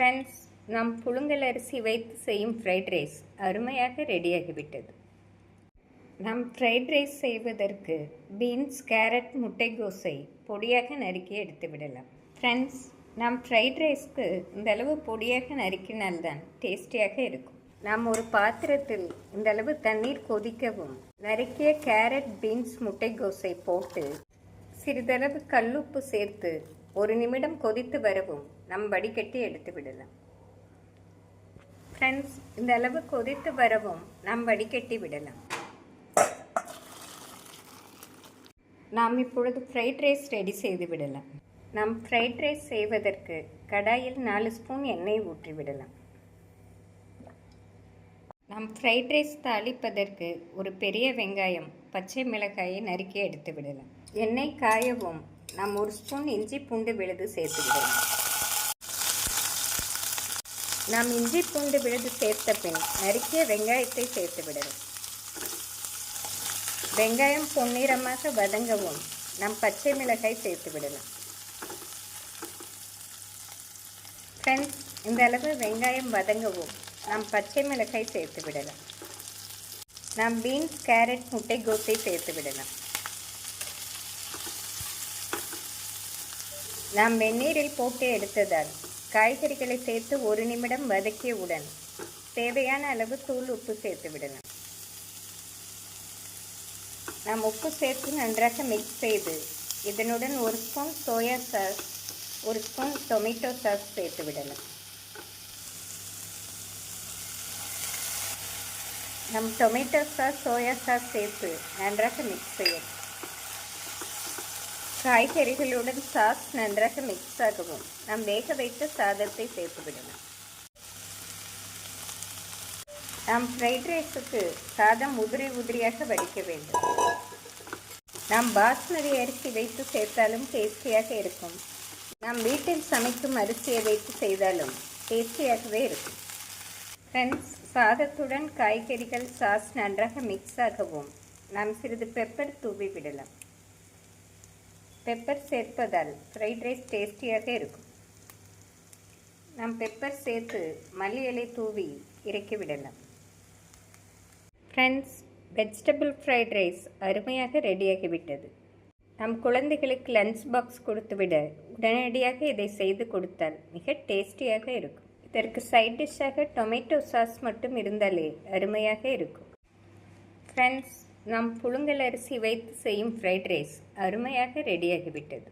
Friends நாம் புழுங்கல் அரிசி வைத்து செய்யும் ஃப்ரைட் ரைஸ் அருமையாக ரெடியாகிவிட்டது நாம் ஃப்ரைட் ரைஸ் செய்வதற்கு பீன்ஸ் கேரட் முட்டைக்கோஸை பொடியாக நறுக்கி எடுத்து விடலாம். ஃப்ரெண்ட்ஸ் நாம் ஃப்ரைட் ரைஸ்க்கு இந்த அளவு பொடியாக நறுக்கினால்தான் டேஸ்டியாக இருக்கும். நாம் ஒரு பாத்திரத்தில் இந்தளவு தண்ணீர் கொதிக்கவும் நறுக்கிய கேரட் பீன்ஸ் முட்டைக்கோஸை போட்டு சிறிதளவு கல்லுப்பு சேர்த்து ஒரு நிமிடம் கொதித்து வரவும் நம் வடிகட்டி எடுத்து விடலாம். ஃப்ரெண்ட்ஸ் இந்த அளவு கொதித்து வரவும் நாம் வடிகட்டி விடலாம். நாம் இப்பொழுது ஃப்ரைட் ரைஸ் ரெடி செய்து விடலாம். நாம் ஃப்ரைட் ரைஸ் செய்வதற்கு கடாயில் நாலு ஸ்பூன் எண்ணெய் ஊற்றி விடலாம். நாம் ஃப்ரைட் ரைஸ் தாளிப்பதற்கு ஒரு பெரிய வெங்காயம் பச்சை மிளகாயை நறுக்கி எடுத்து விடலாம். எண்ணெய் காயவும் நாம் ஒரு ஸ்பூன் இஞ்சி பூண்டு விழுது சேர்த்துக்கிறோம். நாம் இஞ்சி பூண்டு விழுது சேர்த்த பின் நறுக்கிய வெங்காயத்தை சேர்த்து விடுவோம் வெங்காயம் பொன்னிறமாக வதங்கவும் நாம் பச்சை மிளகாய் சேர்த்து விடலாம் ஃப்ரெண்ட்ஸ் இந்த அளவு வெங்காயம் வதங்கவும் நாம் பச்சை மிளகாய் சேர்த்து விடலாம். நாம் பீன்ஸ் கேரட் முட்டைகோஸை சேர்த்து விடலாம். நாம் வெந்நீரில் போட்டு எடுத்ததால் காய்கறிகளை சேர்த்து ஒரு நிமிடம் வதக்கியவுடன் தேவையான அளவு தூள் உப்பு சேர்த்து விடணும் நாம் உப்பு சேர்த்து நன்றாக மிக்ஸ் செய்து இதனுடன் ஒரு ஸ்பூன் சோயா சாஸ் ஒரு ஸ்பூன் டொமேட்டோ சாஸ் சேர்த்து விடணும் நம் டொமேட்டோ சாஸ் சோயா சாஸ் சேர்த்து நன்றாக மிக்ஸ் செய்யணும் காய்கறிகளுடன் சாஸ் நன்றாக மிக்ஸ் ஆகவும். நாம் வேக வைத்த சாதத்தை சேர்த்து விடலாம். நாம் ஃப்ரைட் ரைஸுக்கு சாதம் உதிரி உதிரியாக வடிக்க வேண்டும். நாம் பாஸ்மதி அரிசி வைத்து சேர்த்தாலும் டேஸ்டியாக இருக்கும். நாம் வீட்டில் சமைக்கும் அரிசியை வைத்து செய்தாலும் டேஸ்டியாகவே இருக்கும். ஃப்ரெண்ட்ஸ் சாதத்துடன் காய்கறிகள் சாஸ் நன்றாக மிக்ஸ் ஆகவும். நாம் சிறிது பெப்பர் தூவி விடலாம். பெப்பர் சேர்ப்பதால் ஃப்ரைட் ரைஸ் டேஸ்டியாக இருக்கும். நாம் பெப்பர் சேர்த்து மல்லி இலை தூவி இறக்கி விடலாம். ஃப்ரெண்ட்ஸ் வெஜிடபிள் ஃப்ரைட் ரைஸ் அருமையாக ரெடியாகிவிட்டது நம் குழந்தைகளுக்கு லஞ்ச் பாக்ஸ் கொடுத்துவிட உடனடியாக இதை செய்து கொடுத்தால் மிக டேஸ்டியாக இருக்கும். இதற்கு சைட் டிஷ்ஷாக டொமேட்டோ சாஸ் மட்டும் இருந்தாலே அருமையாக இருக்கும். ஃப்ரெண்ட்ஸ் நாம் புழுங்கல் அரிசி வைத்து செய்யும் ஃப்ரைட் ரைஸ் அருமையாக ரெடியாகிவிட்டது